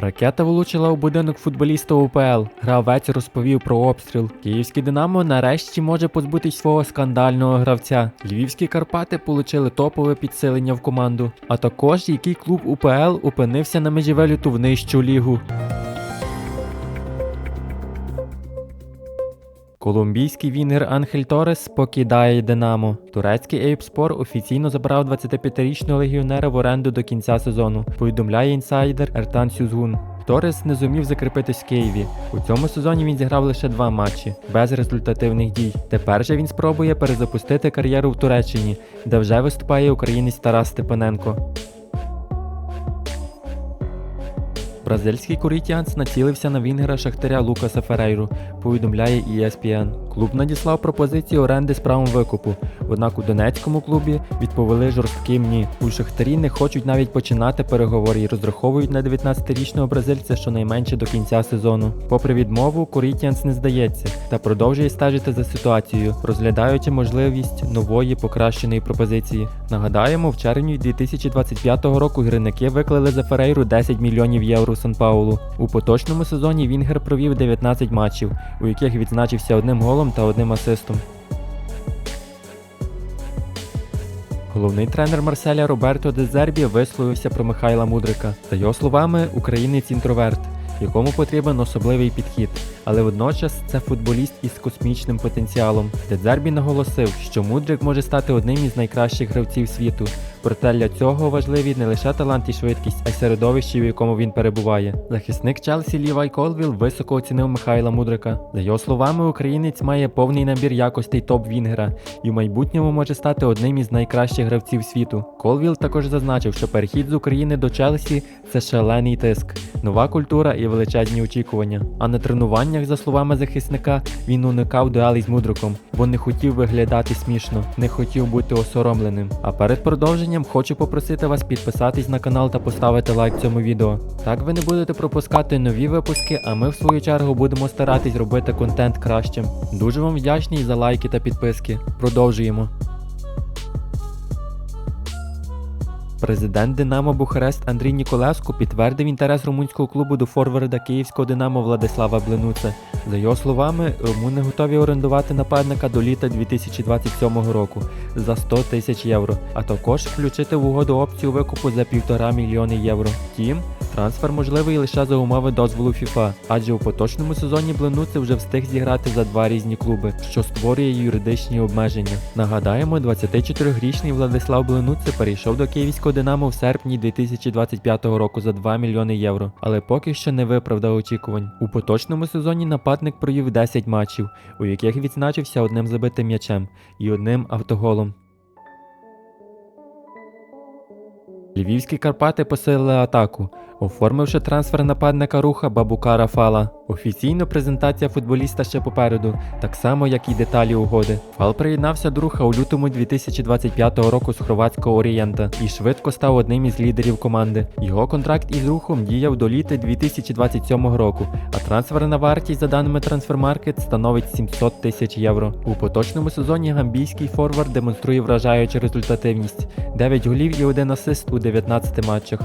Ракета влучила у будинок футболіста УПЛ. Гравець розповів про обстріл. Київський Динамо нарешті може позбутись свого скандального гравця. Львівські Карпати получили топове підсилення в команду. А також який клуб УПЛ опинився на межі виліту в нижчу лігу. Колумбійський вінгер Анхель Торес покидає Динамо. Турецький Ейпспор офіційно забрав 25-річного легіонера в оренду до кінця сезону. Повідомляє інсайдер Ертан Сюзгун. Торес не зумів закріпитись в Києві. У цьому сезоні він зіграв лише два матчі без результативних дій. Тепер же він спробує перезапустити кар'єру в Туреччині, де вже виступає українець Тарас Степаненко. Бразильський Корітіанс націлився на вінгера Шахтаря Лукаса Ферейру, повідомляє ESPN. Клуб надіслав пропозицію оренди з правом викупу, однак у Донецькому клубі відповіли жорстким ні. У Шахтарі не хочуть навіть починати переговори і розраховують на 19-річного бразильця щонайменше до кінця сезону. Попри відмову, Корітіанс не здається та продовжує стежити за ситуацією, розглядаючи можливість нової покращеної пропозиції. Нагадаємо, в червні 2025 року гірники виклали за Ферейру 10 мільйонів євро Сан Паулу. У поточному сезоні Вінгер провів 19 матчів, у яких відзначився одним голом та одним асистом. Головний тренер Марселя Роберто Дезербі висловився про Михайла Мудрика. За його словами, українець інтроверт, якому потрібен особливий підхід, але водночас це футболіст із космічним потенціалом. Дезербі наголосив, що Мудрик може стати одним із найкращих гравців світу. Проте для цього важливі не лише талант і швидкість, а й середовище, в якому він перебуває. Захисник Челсі Лівай Колвіл високо оцінив Михайла Мудрика. За його словами, українець має повний набір якостей топ-вінгера і в майбутньому може стати одним із найкращих гравців світу. Колвіл також зазначив, що перехід з України до Челсі це шалений тиск, нова культура і величезні очікування. А на тренуваннях, за словами захисника, він уникав дуелей з Мудриком, бо не хотів виглядати смішно, не хотів бути осоромленим. А перед продовженням хочу попросити вас підписатись на канал та поставити лайк цьому відео. Так ви не будете пропускати нові випуски, а ми в свою чергу будемо старатись робити контент кращим. Дуже вам вдячний за лайки та підписки. Продовжуємо. Президент Динамо Бухарест Андрій Ніколеску підтвердив інтерес румунського клубу до форварда київського Динамо Владислава Блинуца. За його словами, румуни готові орендувати нападника до літа 2027 року за 100 тисяч євро, а також включити в угоду опцію викупу за 1,5 мільйони євро. Втім, трансфер можливий лише за умови дозволу FIFA, адже у поточному сезоні Блинуци вже встиг зіграти за два різні клуби, що створює юридичні обмеження. Нагадаємо, 24-річний Владислав Блинуци перейшов до київського Динамо в серпні 2025 року за 2 мільйони євро, але поки що не виправдав очікувань. У поточному сезоні нападник провів 10 матчів, у яких відзначився одним забитим м'ячем і одним автоголом. Львівські Карпати посилили атаку, оформивши трансфер нападника руха Бабука Рафала. Офіційно презентація футболіста ще попереду, так само як і деталі угоди. Фал приєднався до руха у лютому 2025 року з хорватського Орієнта і швидко став одним із лідерів команди. Його контракт із рухом діяв до літа 2027 року, а трансферна вартість, за даними Transfermarkt, становить 700 тисяч євро. У поточному сезоні гамбійський форвард демонструє вражаючу результативність: 9 голів і 1 асист у 19 матчах.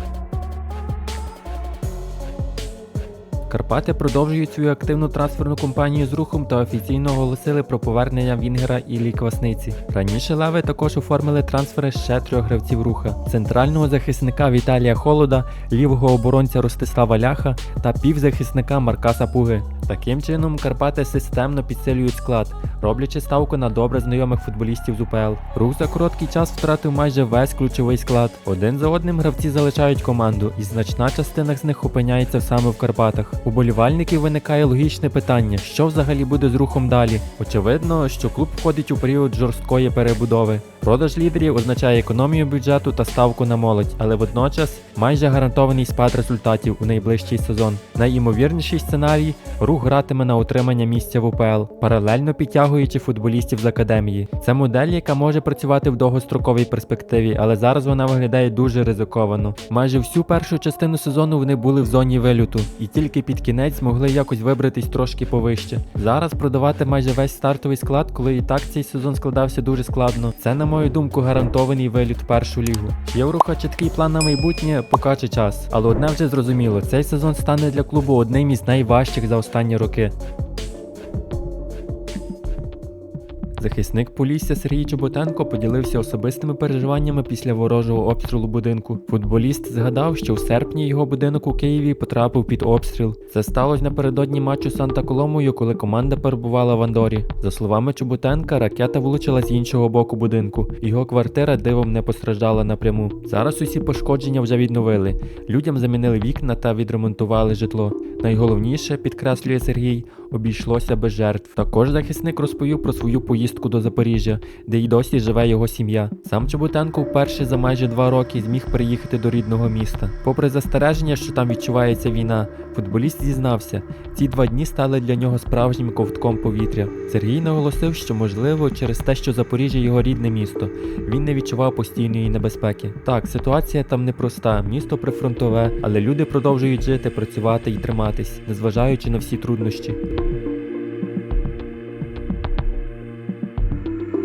Карпати продовжують свою активну трансферну кампанію з рухом та офіційно оголосили про повернення Вінгера Іллі Квасниці. Раніше леви також оформили трансфери ще трьох гравців руха: центрального захисника Віталія Холода, лівого оборонця Ростислава Ляха та півзахисника Марка Сапуги. Таким чином, Карпати системно підсилюють склад, роблячи ставку на добре знайомих футболістів з УПЛ. Рух за короткий час втратив майже весь ключовий склад. Один за одним гравці залишають команду, і значна частина з них опиняється саме в Карпатах. У болівальників виникає логічне питання, що взагалі буде з рухом далі. Очевидно, що клуб входить у період жорсткої перебудови. Продаж лідерів означає економію бюджету та ставку на молодь, але водночас майже гарантований спад результатів у найближчий сезон. Найімовірніший сценарій рух гратиме на утримання місця в УПЛ, паралельно підтягує підтягуючи футболістів з академії. Це модель, яка може працювати в довгостроковій перспективі, але зараз вона виглядає дуже ризиковано. Майже всю першу частину сезону вони були в зоні вилюту, і тільки під кінець змогли якось вибратись трошки повище. Зараз продавати майже весь стартовий склад, коли і так цей сезон складався дуже складно. Це, на мою думку, гарантований виліт в першу лігу. Є у руха чіткий план на майбутнє, покаже час. Але одне вже зрозуміло, цей сезон стане для клубу одним із найважчих за останні роки. Захисник Полісся Сергій Чоботенко поділився особистими переживаннями після ворожого обстрілу будинку. Футболіст згадав, що в серпні його будинок у Києві потрапив під обстріл. Це сталося напередодні матчу Санта Коломою, коли команда перебувала в Андорі. За словами Чоботенка, ракета влучила з іншого боку будинку. Його квартира дивом не постраждала напряму. Зараз усі пошкодження вже відновили. Людям замінили вікна та відремонтували житло. Найголовніше, підкреслює Сергій, обійшлося без жертв. Також захисник розповів про свою поїздку до Запоріжжя, де й досі живе його сім'я. Сам Чоботенко вперше за майже два роки зміг приїхати до рідного міста. Попри застереження, що там відчувається війна, футболіст зізнався, ці два дні стали для нього справжнім ковтком повітря. Сергій наголосив, що можливо через те, що Запоріжжя його рідне місто, він не відчував постійної небезпеки. Так, ситуація там непроста, місто прифронтове, але люди продовжують жити, працювати і триматись, незважаючи на всі труднощі.